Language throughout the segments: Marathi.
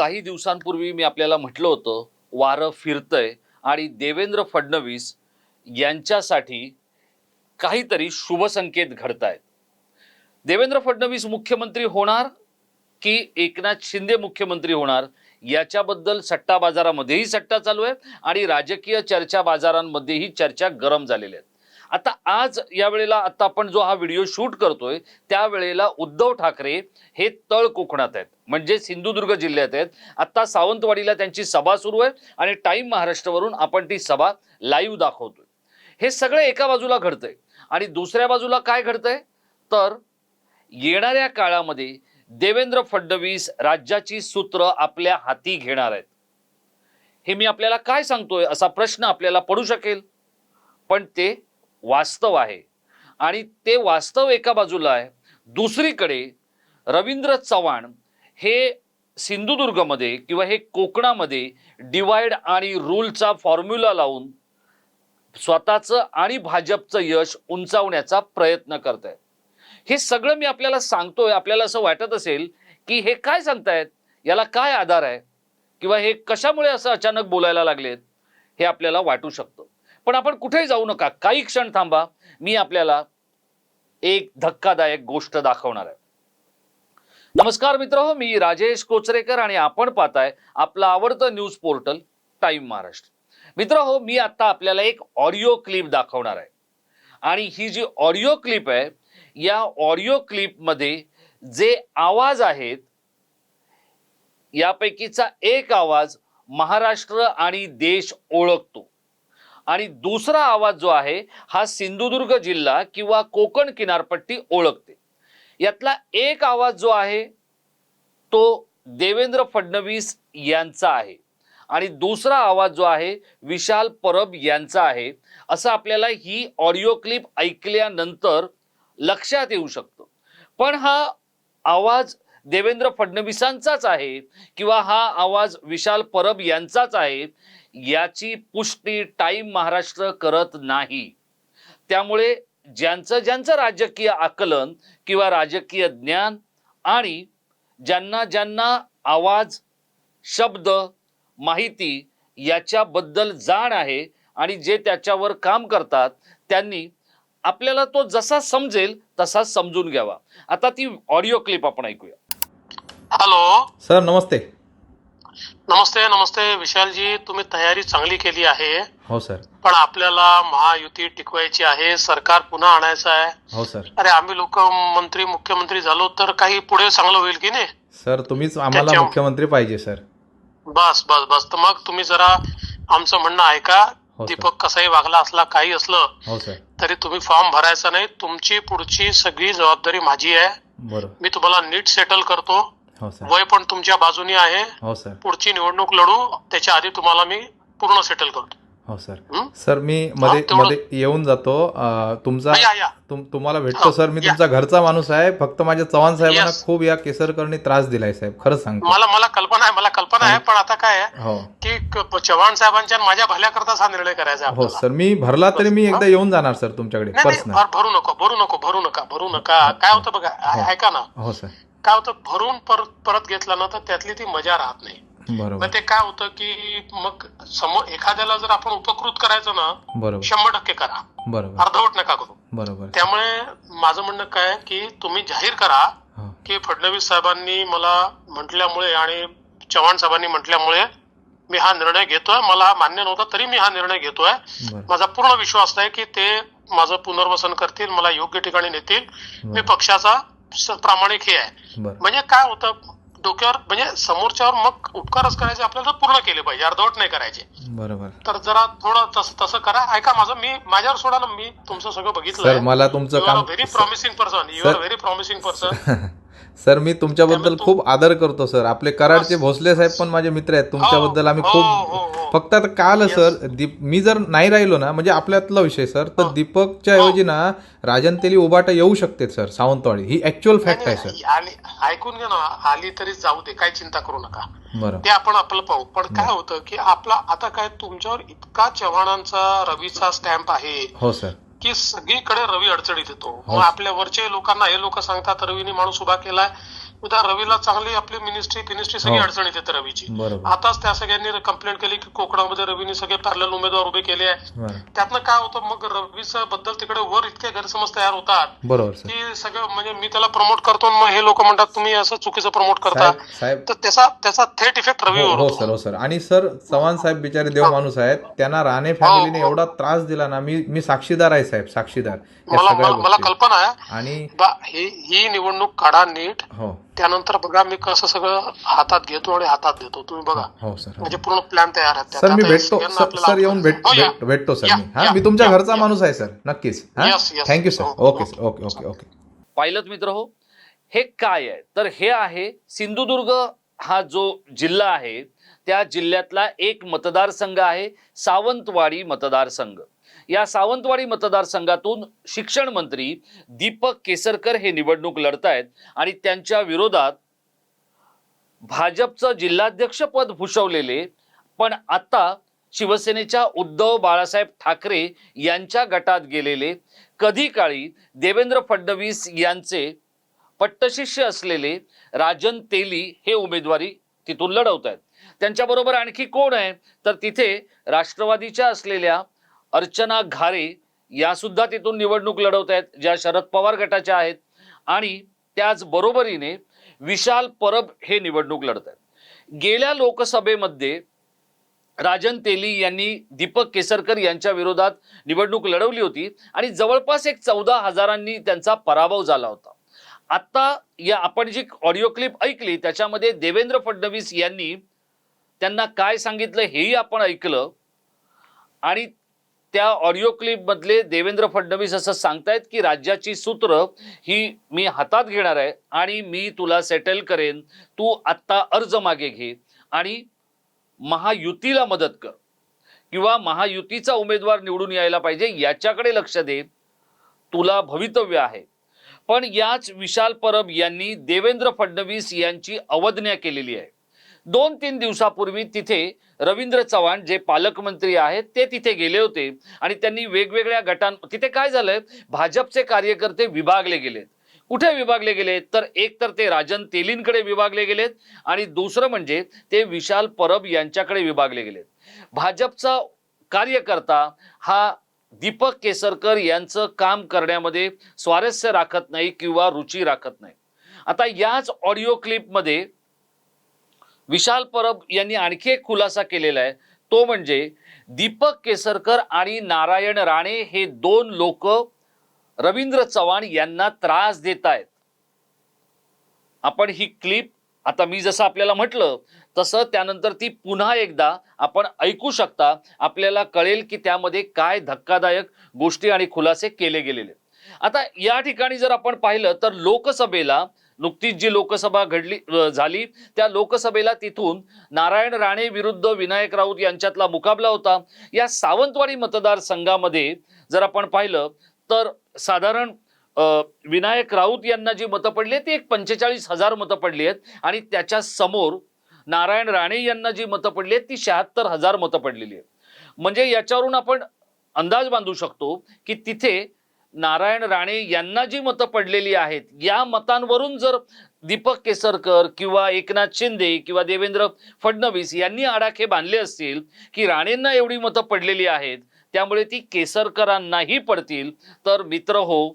काही दिवसांपूर्वी मी आपल्याला म्हटलं होतं वारं फिरतंय आणि देवेंद्र फडणवीस यांच्यासाठी काहीतरी शुभसंकेत घडत आहेत देवेंद्र फडणवीस मुख्यमंत्री होणार की एकनाथ शिंदे मुख्यमंत्री होणार याच्याबद्दल सट्टा बाजारामध्येही सट्टा चालू आहे आणि राजकीय चर्चा बाजारांमध्येही चर्चा गरम झालेल्या आहेत. आता आज या वेळेला आता आपण जो हा व्हिडिओ शूट करतोय त्यावेळेला उद्धव ठाकरे हे तळ कोकणात आहेत. म्हणजे सिंधुदुर्ग जिल्ह्यात आहेत. आत्ता सावंतवाडीला त्यांची सभा सुरू आहे आणि टाईम महाराष्ट्रावरून आपण ती सभा लाईव्ह दाखवतोय. हे सगळं एका बाजूला घडतंय. आणि दुसऱ्या बाजूला काय घडतंय? तर येणाऱ्या काळामध्ये देवेंद्र फडणवीस राज्याची सूत्र आपल्या हाती घेणार आहेत. हे मी आपल्याला काय सांगतोय? असा प्रश्न आपल्याला पडू शकेल. पण ते वास्तव आहे. आणि ते वास्तव एका बाजूला आहे. दुसरीकडे रवींद्र चव्हाण हे सिंधुदुर्गमध्ये किंवा हे कोकणामध्ये डिवाइड आणि रूलचा फॉर्म्युला लावून स्वतःचं आणि भाजपचं यश उंचावण्याचा प्रयत्न करत आहे हे सगळं मी आपल्याला सांगतोय आपल्याला असं वाटत असेल की हे काय सांगतायत? याला काय आधार आहे? किंवा हे कशामुळे असं अचानक बोलायला लागलेत? हे आपल्याला वाटू शकतं. पण आपण कुठेही जाऊ नका. काही क्षण थांबा. मी आपल्याला एक धक्कादायक गोष्ट दाखवणार आहे. नमस्कार मित्र हो मी राजेश कोचरेकर आणि आपण पाहताय आपलं आवडतं न्यूज पोर्टल टाइम महाराष्ट्र. मित्र हो मी आता आपल्याला एक ऑडिओ क्लिप दाखवणार आहे. आणि ही जी ऑडिओ क्लिप आहे या ऑडिओ क्लिपमध्ये जे आवाज आहेत यापैकीचा एक आवाज महाराष्ट्र आणि देश ओळखतो. आणि दुसरा आवाज जो आहे हा सिंधुदुर्ग जिल्हा किंवा कोकण किनारपट्टी ओळखते. यातला एक आवाज जो आहे तो देवेंद्र फडणवीस यांचा आहे. आणि दुसरा आवाज जो आहे विशाल परब यांचा आहे. असं आपल्याला ही ऑडिओ क्लिप ऐकल्यानंतर लक्षात येऊ शकतं. पण हा आवाज देवेंद्र फडणवीसांचाच आहे किंवा हा आवाज विशाल परब यांचाच आहे याची पुष्टी टाइम महाराष्ट्र करत नाही. त्यामुळे ज्यांचं ज्यांचं राजकीय आकलन किंवा राजकीय ज्ञान आणि ज्यांना ज्यांना आवाज शब्द माहिती याच्याबद्दल जाण आहे आणि जे त्याच्यावर काम करतात त्यांनी आपल्याला तो जसा समजेल तसा समजून घ्यावा. आता ती ऑडिओ क्लिप आपण ऐकूया. हॅलो सर नमस्ते. नमस्ते नमस्ते. विशालजी तुम्ही तयारी चांगली केली आहे. हो सर. पण आपल्याला महायुती टिकवायची आहे. सरकार पुन्हा आणायचं आहे. हो सर. अरे आम्ही लोक मंत्री मुख्यमंत्री झालो तर काही पुढे चांगलं होईल की नाही? सर तुम्हीच आम्हाला त्याच्या- मुख्यमंत्री पाहिजे सर. बस बस बस. तर मग तुम्ही जरा आमचं म्हणणं ऐका. हो, सर. दीपक कसाही वागला असला काही असलं हो सर. तरी तुम्ही फॉर्म भरायचा नाही. तुमची पुढची सगळी जबाबदारी माझी आहे. बरोबर मी तुम्हाला नीट सेटल करतो. वय पण तुमच्या बाजूनी आहे. हो सर पुढची निवडणूक लढू त्याच्या आधी तुम्हाला मी पूर्ण सेटल करतो. हो सर हं? सर मी मध्ये मध्ये येऊन जातो. तुमचा तुम तुम्हाला भेटतो हो, सर मी या. तुमचा घरचा माणूस आहे. फक्त माझ्या चव्हाण साहेबांना. खूप या केसरकरनी त्रास दिलाय साहेब. खरंच सांगतो. मला मला कल्पना आहे मला कल्पना आहे पण आता काय आहे हो. की चव्हाण साहेबांच्या माझ्या भल्याकरताच हा निर्णय करायचा आहे हो. सर मी भरला तरी मी एकदा येऊन जाणार सर तुमच्याकडे. भर- नको भरू नको भरू नका भरू नका. काय होतं बघा हो. ऐका ना. हो सर काय होतं? भरून परत परत घेतलं ना तर त्यातली ती मजा राहत नाही. मग ते काय होतं की मग समोर एखाद्याला जर आपण उपकृत करायचं ना बरोबर. शंभर टक्के करा. बरोबर. अर्धवट नका करू. बरोबर. त्यामुळे माझं म्हणणं काय की तुम्ही जाहीर करा की फडणवीस साहेबांनी मला म्हटल्यामुळे आणि चव्हाण साहेबांनी म्हटल्यामुळे मी हा निर्णय घेतोय. मला हा मान्य नव्हता तरी मी हा निर्णय घेतोय. माझा पूर्ण विश्वास आहे की ते माझं पुनर्वसन करतील मला योग्य ठिकाणी नेतील. मी पक्षाचा प्रामाणिक हे आहे. म्हणजे काय होतं डोक्यावर म्हणजे समोरच्यावर मग उपकारच करायचे आपल्याला पूर्ण केले पाहिजे अर्धवट नाही करायचे. बरोबर. तर जरा थोडं तसं तसं करा. ऐका माझं मी माझ्यावर सोडा ना मी तुमचं सगळं सर बघितलं मला तुमचं very promising person you are very promising person sir मी तुमच्याबद्दल खूप आदर करतो सर. आपले कराडचे भोसले साहेब पण माझे मित्र आहेत. तुमच्याबद्दल आम्ही हो, हो, हो. खूप फक्त आता काल सर दीप मी जर नाही राहिलो ना म्हणजे आपल्यातला विषय सर तर हो. दीपकच्या ऐवजी ना राजन तेली उबाटा येऊ शकते सर सावंतवाडी. ही ऍक्च्युअल फॅक्ट आहे सर. आणि ऐकून घ्या ना आली तरी जाऊ दे काही चिंता करू नका. बरोबर ते आपण आपलं पाहू. पण काय होतं की आपला आता काय तुमच्यावर इतका चव्हाणांचा रवीचा स्टॅम्प आहे. हो सर. की सगळीकडे रवी अडचणीत येतो हो. मग आपल्या वरचे लोकांना हे लोक सांगतात रवीने माणूस उभा केलाय उद्या रवीला चांगली आपली मिनिस्ट्री फिनिस्ट्री सगळी हो. अडचणीत येते रवीची. आताच त्या सगळ्यांनी कंप्लेंट केली की कोकणामध्ये रवीने सगळे पॅरल उमेदवार उभे केले आहे त्यातनं काय होतं मग रवीचं बद्दल तिकडे वर इतके गैरसमज तयार होतात. की सगळं म्हणजे मी त्याला प्रमोट करतो मग हे लोक म्हणतात तुम्ही असं चुकीचं प्रमोट करता. तर त्याचा त्याचा थेट इफेक्ट हो रवीवर हो होतो. सर हो सर. आणि सर चव्हाण साहेब बिचारे देव माणूस आहेत. त्यांना राणे फॅमिलीने हो. एवढा त्रास दिला ना मी मी साक्षीदार आहे साहेब साक्षीदार. मला कल्पना आहे. आणि ही ही निवडणूक काढा नीट. हो. त्यानंतर बघा मी कसं सगळं हातात घेतो आणि हातात देतो. तुम्ही बघा. हो सर हो. म्हणजे पूर्ण प्लॅन तयार आहे सर मी भेटतो. सर येऊन भेट हो, या. भेट- भेटतो सर मी. हा तुमच्या घरचा. माणूस आहे सर. नक्कीच. हा. Thank you sir okay. Sir okay okay okay पाहिलं मित्र हो हे काय आहे? तर हे आहे सिंधुदुर्ग हा जो जिल्हा आहे त्या जिल्ह्यातला एक मतदारसंघ आहे सावंतवाडी मतदारसंघ. या सावंतवाडी मतदारसंघातून शिक्षण मंत्री दीपक केसरकर हे निवडणूक लढतायत आणि त्यांच्या विरोधात भाजपचं जिल्हाध्यक्षपद भूषवलेले पण आता शिवसेनेच्या उद्धव बाळासाहेब ठाकरे यांच्या गटात गेलेले कधी काळी देवेंद्र फडणवीस यांचे पट्टशिष्य असलेले राजन तेली हे उमेदवारी तिथून लढवत आहेत त्यांच्याबरोबर आणखी कोण आहे? तर तिथे राष्ट्रवादीच्या असलेल्या अर्चना घारे या सुद्धा तिथून निवडणूक लढवत आहेत ज्या शरद पवार गटाच्या आहेत. आणि त्याच बरोबरीने विशाल परब हे निवडणूक लढत आहेत. गेल्या लोकसभेमध्ये राजन तेली यांनी दीपक केसरकर यांच्या विरोधात निवडणूक लढवली होती. आणि जवळपास एक चौदा हजारांनी त्यांचा पराभव झाला होता. आत्ता या आपण जी ऑडिओ क्लिप ऐकली त्याच्यामध्ये देवेंद्र फडणवीस यांनी त्यांना काय सांगितलं हेही आपण ऐकलं. आणि त्या ऑडिओ क्लिप मधले देवेंद्र फडणवीस असं सांगतायत की राज्याची सूत्र ही मी हातात घेणार आहे आणि मी तुला सेटल करेन. तू आत्ता अर्ज मागे घे आणि महायुतीला मदत कर. किंवा महायुतीचा उमेदवार निवडून यायला पाहिजे याच्याकडे लक्ष दे. तुला भवितव्य आहे. पण याच विशाल परब यांनी देवेंद्र फडणवीस यांची अवज्ञा केलेली आहे. दोन तीन दिवसापूर्वी तिथे रवींद्र चव्हाण जे पालकमंत्री आहेत ते तिथे गेले होते. आणि त्यांनी वेगवेगळ्या गटां तिथे काय झालंय भाजपचे कार्यकर्ते विभागले गेलेत. कुठे विभागले गेलेत? तर एक तर ते राजन तेलींकडे विभागले गेलेत आणि दुसरं म्हणजे ते विशाल परब यांच्याकडे विभागले गेलेत. भाजपचा कार्यकर्ता हा दीपक केसरकर यांचं काम करण्यामध्ये स्वारस्य राखत नाही किंवा रुची राखत नाही. आता याच ऑडिओ क्लिपमध्ये विशाल परब यांनी आणखी एक खुलासा केलेला आहे. तो म्हणजे दीपक केसरकर आणि नारायण राणे हे दोन लोक रवींद्र चव्हाण यांना त्रास देत आहेत. आपण ही क्लिप आता मी जसं आपल्याला म्हटलं तसं त्यानंतर ती पुन्हा एकदा आपण ऐकू शकता. आपल्याला कळेल की त्यामध्ये काय धक्कादायक गोष्टी आणि खुलासे केले गेलेले आता या ठिकाणी जर आपण पाहिलं तर लोकसभेला नुकतीच जी लोकसभा घडली झाली त्या लोकसभेला तिथून नारायण राणे विरुद्ध विनायक राऊत यांच्यातला मुकाबला होता. या सावंतवाडी मतदारसंघामध्ये जर आपण पाहिलं तर साधारण विनायक राऊत यांना जी मतं पडली आहेत ती एक पंचेचाळीस हजार मतं पडली आहेत. आणि त्याच्यासमोर नारायण राणे यांना जी मतं पडली आहेत ती शहात्तर हजार मतं पडलेली आहेत. म्हणजे याच्यावरून आपण अंदाज बांधू शकतो की तिथे नारायण राणे यांना जी मतं पडलेली आहेत या मतांवरून जर दीपक केसरकर किंवा एकनाथ शिंदे किंवा देवेंद्र फडणवीस यांनी आडाखे बांधले असतील की राणेंना एवढी मतं पडलेली आहेत त्यामुळे ती केसरकरांनाही पडतील तर मित्र हो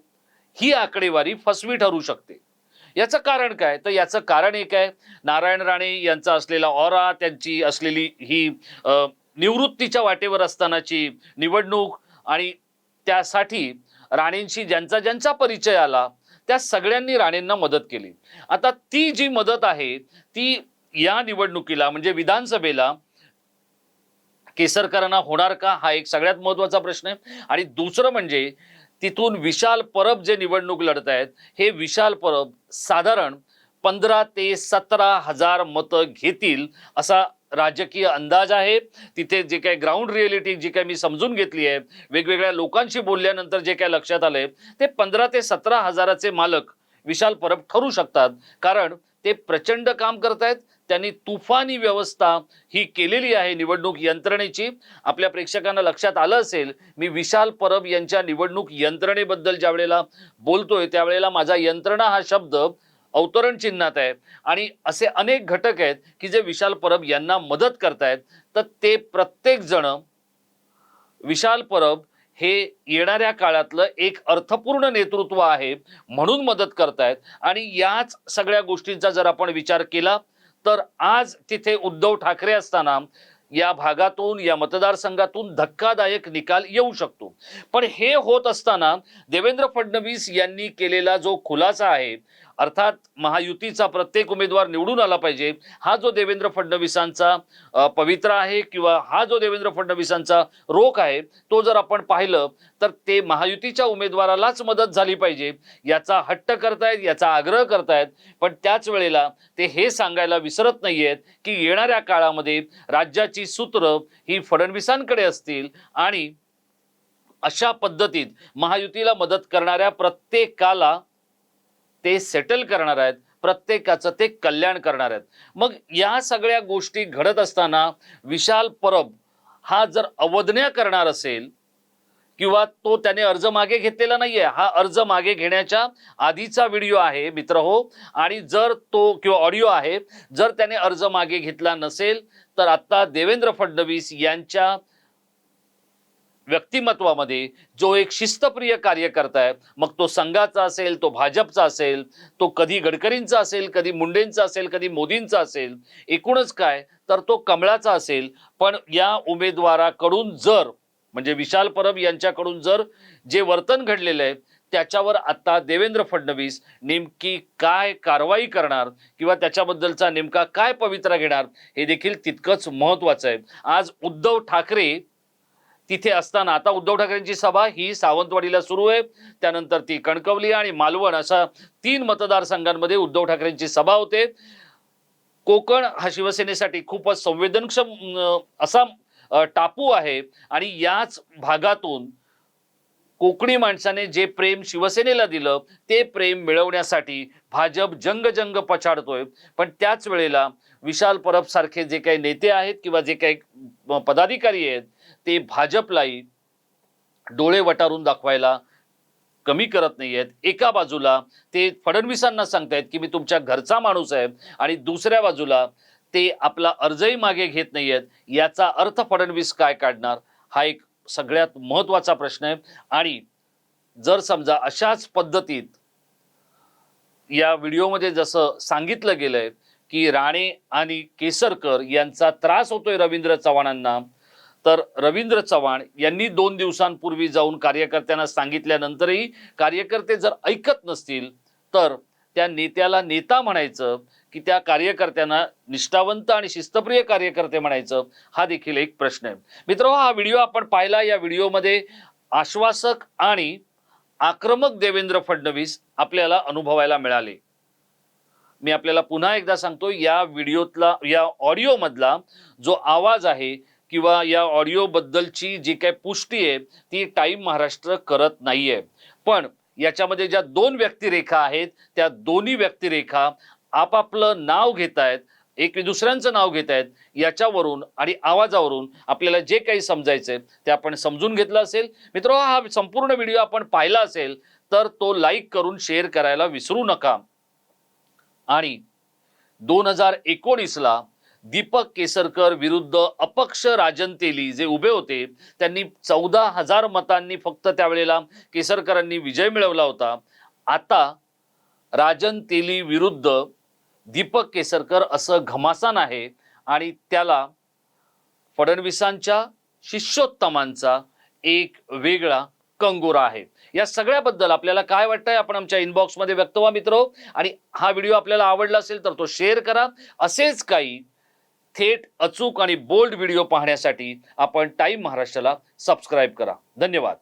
ही आकडेवारी फसवी ठरू शकते. याचं कारण काय? तर याचं कारण एक आहे नारायण राणे यांचा असलेला ऑरा त्यांची असलेली ही निवृत्तीच्या वाटेवर असतानाची निवडणूक आणि त्यासाठी राणेंशी ज्यांचा ज्यांचा परिचय आला त्या सगळ्यांनी राणेंना मदत केली. आता ती जी मदत आहे ती या निवडणुकीला म्हणजे विधानसभेला केसरकरांना होणार का हा एक सगळ्यात महत्त्वाचा प्रश्न आहे. आणि दुसरं म्हणजे तिथून विशाल परब जे निवडणूक लढत आहेत हे विशाल परब साधारण पंधरा ते सतरा हजार मतं घेतील असा राजकीय अंदाज आहे. तिथे जे काही ग्राउंड रिअलिटी जी काही मी समजून घेतली आहे वेगवेगळ्या लोकांशी बोलल्यानंतर जे काही लक्षात आलंय ते पंधरा ते सतरा हजाराचे मालक विशाल परब ठरू शकतात. कारण ते प्रचंड काम करतायत. त्यांनी तुफानी व्यवस्था ही केलेली आहे निवडणूक यंत्रणेची. आपल्या प्रेक्षकांना लक्षात आलं असेल मी विशाल परब यांच्या निवडणूक यंत्रणेबद्दल ज्या वेळेला बोलतोय त्यावेळेला माझा यंत्रणा हा शब्द अवतरण चिन्हात आहे आणि असे अनेक घटक आहेत की जे विशाल परब यांना मदत करतायत. तर ते प्रत्येक जण विशाल परब हे येणाऱ्या काळातलं एक अर्थपूर्ण नेतृत्व आहे म्हणून मदत करतायत. आणि याच सगळ्या गोष्टींचा जर आपण विचार केला तर आज तिथे उद्धव ठाकरे असताना या भागातून या मतदारसंघातून धक्कादायक निकाल येऊ शकतो. पण हे होत असताना देवेंद्र फडणवीस यांनी केलेला जो खुलासा आहे अर्थात महायुतीचा प्रत्येक उमेदवार निवडून आला पाहिजे. हा जो देवेंद्र फडणवीसांचा पवित्र पवित्रा आहे किंवा हा जो देवेंद्र फडणवीसांचा रोख आहे तो जर आपण पाहिलं तर ते महायुतीच्या उमेदवारालाच मदत झाली पाहिजे. याचा हट्ट करतायत याचा आग्रह करतायत पण त्याच वेळेला ते हे सांगायला विसरत नाहीयेत की येणाऱ्या काळामध्ये राज्याची सूत्र ही फडणवीसांकडे असतील आणि अशा पद्धतीत महायुतीला मदत करणाऱ्या प्रत्येकाला ते सेटल करणार आहेत प्रत्येकाचं ते कल्याण करणार आहेत. मग या सगळ्या गोष्टी घडत असताना विशाल परब हा जर अवज्ञा करणार असेल किंवा तो त्याने अर्ज मागे घेतलेला नाहीये हा अर्ज मागे घेण्याच्या आधीचा व्हिडिओ आहे मित्र हो. आणि जर तो किंवा ऑडिओ आहे जर त्याने अर्ज मागे घेतला नसेल तर आत्ता देवेंद्र फडणवीस यांच्या व्यक्तिमत्वामध्ये जो एक शिस्तप्रिय कार्यकर्ता आहे मग तो संघाचा असेल तो भाजपचा असेल तो कधी गडकरींचा असेल कधी मुंडेंचा असेल कधी मोदींचा असेल एकूणच काय तर तो कमळाचा असेल. पण या उमेदवाराकडून जर म्हणजे विशाल परब यांच्याकडून जर जे वर्तन घडलेलं आहे त्याच्यावर आता देवेंद्र फडणवीस नेमकी काय कारवाई करणार किंवा त्याच्याबद्दलचा नेमका काय पवित्रा घेणार हे देखील तितकंच महत्वाचं आहे. आज उद्धव ठाकरे तिथे असताना आता उद्धव ठाकरेंची सभा ही सावंतवाडीला सुरू आहे. त्यानंतर ती कणकवली आणि मालवण अशा तीन मतदारसंघांमध्ये उद्धव ठाकरेंची सभा होते. कोकण हा शिवसेनेसाठी खूपच संवेदनक्षम असा टापू आहे. आणि याच भागातून कोकणी माणसाने जे प्रेम शिवसेनेला दिलं ते प्रेम मिळवण्यासाठी भाजप जंग जंग पछाडतोय. पण त्याच वेळेला विशाल परब सारखे जे काही नेते आहेत किंवा जे काही पदाधिकारी आहेत ते भाजपलाही डोळे वटारून दाखवायला कमी करत नाही आहेत एका बाजूला ते फडणवीसांना सांगतायत की मी तुमच्या घरचा माणूस आहे. आणि दुसऱ्या बाजूला ते आपला अर्जही मागे घेत नाही आहेत याचा अर्थ फडणवीस काय काढणार? हा एक सगळ्यात महत्त्वाचा प्रश्न आहे. आणि जर समजा अशाच पद्धतीत या व्हिडिओमध्ये जसं सांगितलं गेलंय की राणे आणि केसरकर यांचा त्रास होतोय रवींद्र चव्हाणांना तर रवींद्र चव्हाण यांनी दोन दिवसांपूर्वी जाऊन कार्यकर्त्यांना सांगितल्यानंतरही कार्यकर्ते जर ऐकत नसतील तर त्या नेत्याला नेता म्हणायचं की त्या कार्यकर्त्यांना निष्ठावंत आणि शिस्तप्रिय कार्यकर्ते म्हणायचं हा देखील एक प्रश्न आहे. मित्र हा व्हिडिओ आपण पाहिला. या व्हिडिओमध्ये आश्वासक आणि आक्रमक देवेंद्र फडणवीस आपल्याला अनुभवायला मिळाले. मी आपल्याला पुन्हा एकदा सांगतो या व्हिडिओतला या ऑडिओमधला जो आवाज आहे किंवा या ऑडिओ बद्दलची जी काही पुष्टी आहे ती टाईम महाराष्ट्र करत नाहीये. पण याच्यामध्ये ज्या दोन व्यक्तिरेखा आहेत त्या दोन्ही व्यक्तिरेखा आपापलं नाव घेत आहेत एक दुसऱ्यांचं नाव घेत आहेत याच्यावरून आणि आवाजावरून आपल्याला जे काही समजायचंय ते आपण समजून घेतलं असेल. मित्र हा संपूर्ण व्हिडिओ आपण पाहिला असेल तर तो लाईक करून शेअर करायला विसरू नका. आणि दोन हजार एकोणीसला दीपक केसरकर विरुद्ध अपक्ष राजन तेली जे उभे होते त्यांनी चौदा हजार मतांनी फक्त त्यावेळेला केसरकरांनी विजय मिळवला होता. आता राजन तेली विरुद्ध दीपक केसरकर असं घमासान आहे आणि त्याला फडणवीसांच्या शिष्योत्तमांचा एक वेगळा कंगोरा आहे. या सगळ्याबद्दल आपल्याला काय वाटतंय आपण आमच्या इनबॉक्समध्ये व्यक्त व्हा मित्र. आणि हा व्हिडिओ आपल्याला आवडला असेल तर तो शेअर करा. असेच काही थेट अचूक आणि बोल्ड व्हिडिओ पाहण्यासाठी आपण टाईम महाराष्ट्राला सबस्क्राईब करा. धन्यवाद.